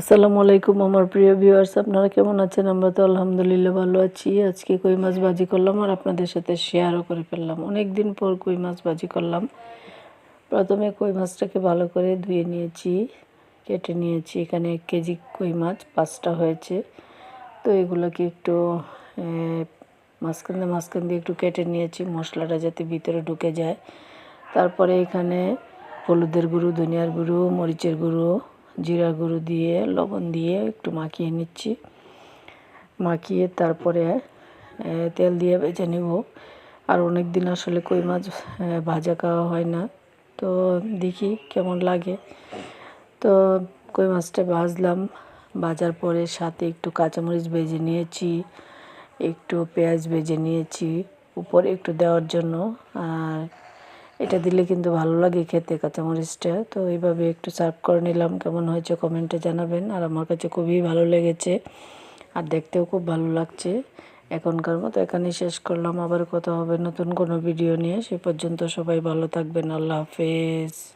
আসসালামু আলাইকুম আমার প্রিয় ভিউয়ার্স আপনারা কেমন আছেন? আমরা তো আলহামদুলিল্লাহ ভালো আছি। আজকে কই মাছ ভাজি করলাম আর আপনাদের সাথে শেয়ারও করে ফেললাম। অনেক দিন পর কই মাছ ভাজি করলাম। প্রথমে কই মাছটাকে ভালো করে ধুয়ে নিয়েছি, কেটে নিয়েছি। এখানে এক কেজি কই মাছ, পাঁচটা হয়েছে। তো এগুলোকে একটু মাঝখান দিয়ে মাঝখান দিয়ে একটু কেটে নিয়েছি। মশলাটা যাতে ভিতরে ঢুকে যায়। তারপরে এখানে হলুদের গুঁড়ো, ধনিয়ার গুঁড়ো, মরিচের গুঁড়ো জিরা গুঁড়ো দিয়ে, লবণ দিয়ে একটু মাখিয়ে নিচ্ছি। মাখিয়ে তারপরে তেল দিয়ে ভেজে নেব। আর অনেক দিন আসলে কই মাছ ভাজা খাওয়া হয় না। তো দেখি কেমন লাগে। তো কই মাছটা ভাজলাম। ভাজার পরে সাথে একটু কাঁচামরিচ ভেজে নিয়েছি। একটু পেঁয়াজ ভেজে নিয়েছি। উপরে একটু দেওয়ার জন্য। আর এটা দিলে কিন্তু ভালো লাগে খেতে কাঁচামরিচটা তো এইভাবে একটু সার্ভ করে নিলাম, কেমন হয়েছে কমেন্টে জানাবেন। আর আমার কাছে খুবই ভালো লেগেছে, আর দেখতেও খুব ভালো লাগছে। এখনকার মতো এখানেই শেষ করলাম, আবার কথা হবে নতুন কোনো ভিডিও নিয়ে। সে পর্যন্ত সবাই ভালো থাকবেন, আল্লাহ হাফেজ।